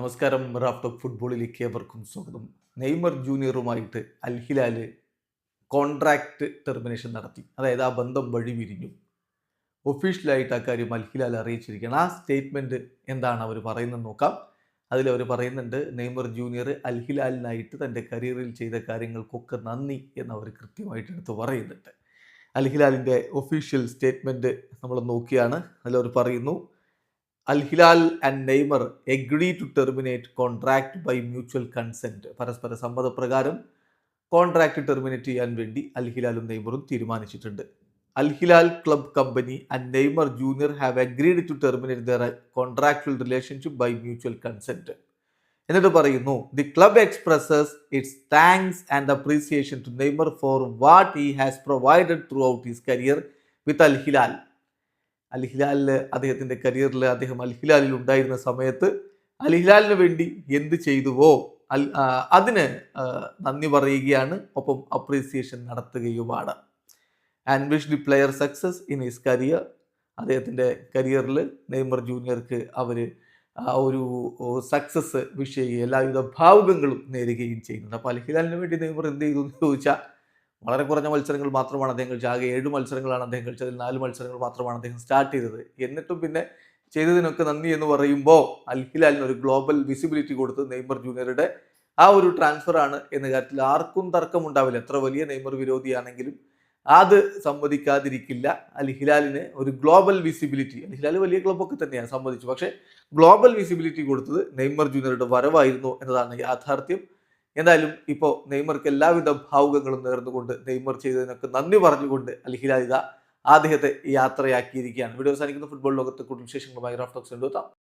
നമസ്കാരം. Raft of ഫുട്ബോളിലേക്ക് ഏവർക്കും സ്വാഗതം. നെയ്മർ ജൂനിയറുമായിട്ട് അൽ ഹിലാൽ കോൺട്രാക്ട് ടെർമിനേഷൻ നടത്തി. അതായത് ആ ബന്ധം വഴി വിരിഞ്ഞു. ഒഫീഷ്യലായിട്ട് ആ കാര്യം അൽഹിലാൽ അറിയിച്ചിരിക്കുകയാണ്. ആ സ്റ്റേറ്റ്മെന്റ് എന്താണ് അവർ പറയുന്നത് നോക്കാം. അതിൽ അവർ പറയുന്നുണ്ട് നെയ്മർ ജൂനിയർ അൽ ഹിലാലിനായിട്ട് തന്റെ കരിയറിൽ ചെയ്ത കാര്യങ്ങൾക്കൊക്കെ നന്ദി എന്ന് അവർ കൃത്യമായിട്ട് എടുത്ത് പറയുന്നുണ്ട്. അൽ ഹിലാലിന്റെ ഒഫീഷ്യൽ സ്റ്റേറ്റ്മെന്റ് നമ്മൾ നോക്കിയാണ്. അതിലവർ പറയുന്നു Al Hilal and Neymar agree to terminate contract by mutual consent പരസ്പര സമ്മതപ്രകാരം കോൺട്രാക്ട് ടെർമിനേറ്റ് ചെയ്യാൻ വേണ്ടി അൽ ഹിലാലും നെയ്മറും തീരുമാനിച്ചിട്ടുണ്ട്. Al Hilal club company and Neymar junior have agreed to terminate their contractual relationship by mutual consent എന്നിട്ട് പറയുന്നു the club expresses its thanks and appreciation to Neymar for what he has provided throughout his career with Al Hilal Al അദ്ദേഹത്തിന്റെ കരിയറിൽ അദ്ദേഹം അൽ ഹിലാലിൽ ഉണ്ടായിരുന്ന സമയത്ത് അൽ ഹിലാലിന് വേണ്ടി എന്ത് ചെയ്തുവോ അൽ അതിന് നന്ദി പറയുകയാണ്. ഒപ്പം appreciation നടത്തുകയുമാണ്. And wish the player success in his career അദ്ദേഹത്തിന്റെ കരിയറിൽ നെയ്മർ ജൂനിയർക്ക് അവർ ഒരു സക്സസ് വിഷ് ചെയ്യുകയും എല്ലാവിധ ഭാവുകങ്ങളും നേരുകയും ചെയ്യുന്നുണ്ട്. അപ്പോൾ അൽ വേണ്ടി നെയ്മർ എന്ത് ചെയ്തു എന്ന് ചോദിച്ചാൽ വളരെ കുറഞ്ഞ മത്സരങ്ങൾ മാത്രമാണ് അദ്ദേഹം കളിച്ചത്. ആകെ ഏഴ് മത്സരങ്ങളാണ് അദ്ദേഹം കളിച്ചതിൽ നാല് മത്സരങ്ങൾ മാത്രമാണ് അദ്ദേഹം സ്റ്റാർട്ട് ചെയ്തത്. എന്നിട്ടും പിന്നെ ചെയ്തതിനൊക്കെ നന്ദി എന്ന് പറയുമ്പോൾ അൽ ഹിലാലിന് ഒരു ഗ്ലോബൽ വിസിബിലിറ്റി കൊടുത്ത് നെയ്മർ ജൂനിയറുടെ ആ ഒരു ട്രാൻസ്ഫർ ആണ് എന്ന കാര്യത്തിൽ ആർക്കും തർക്കമുണ്ടാവില്ല എത്ര വലിയ നെയ്മർ വിരോധിയാണെങ്കിലും അത് സമ്മതിക്കാതിരിക്കില്ല. അൽ ഹിലാലിന് ഒരു ഗ്ലോബൽ വിസിബിലിറ്റി അൽ ഹിലാൽ വലിയ ക്ലബൊക്കെ തന്നെയാണ് സമ്മതിച്ചു പക്ഷേ ഗ്ലോബൽ വിസിബിലിറ്റി കൊടുത്തത് നെയ്മർ ജൂനിയറുടെ വരവായിരുന്നു എന്നതാണ് യാഥാർത്ഥ്യം. എന്തായാലും ഇപ്പോൾ നെയ്മർക്ക് എല്ലാവിധ ഭാവുകങ്ങളും നേർന്നുകൊണ്ട് നെയ്മർ ചെയ്തതിനൊക്കെ നന്ദി പറഞ്ഞുകൊണ്ട് അൽ ഹിലാൽ അദ്ദേഹത്തെ യാത്രയാക്കിയിരിക്കുകയാണ്. വീഡിയോ അവസാനിക്കുന്ന. ഫുട്ബോൾ ലോകത്തെ കൂടുതൽ വിശേഷങ്ങളുമായി റാഫ്റ്റോക്സ് കണ്ടുവെത്താം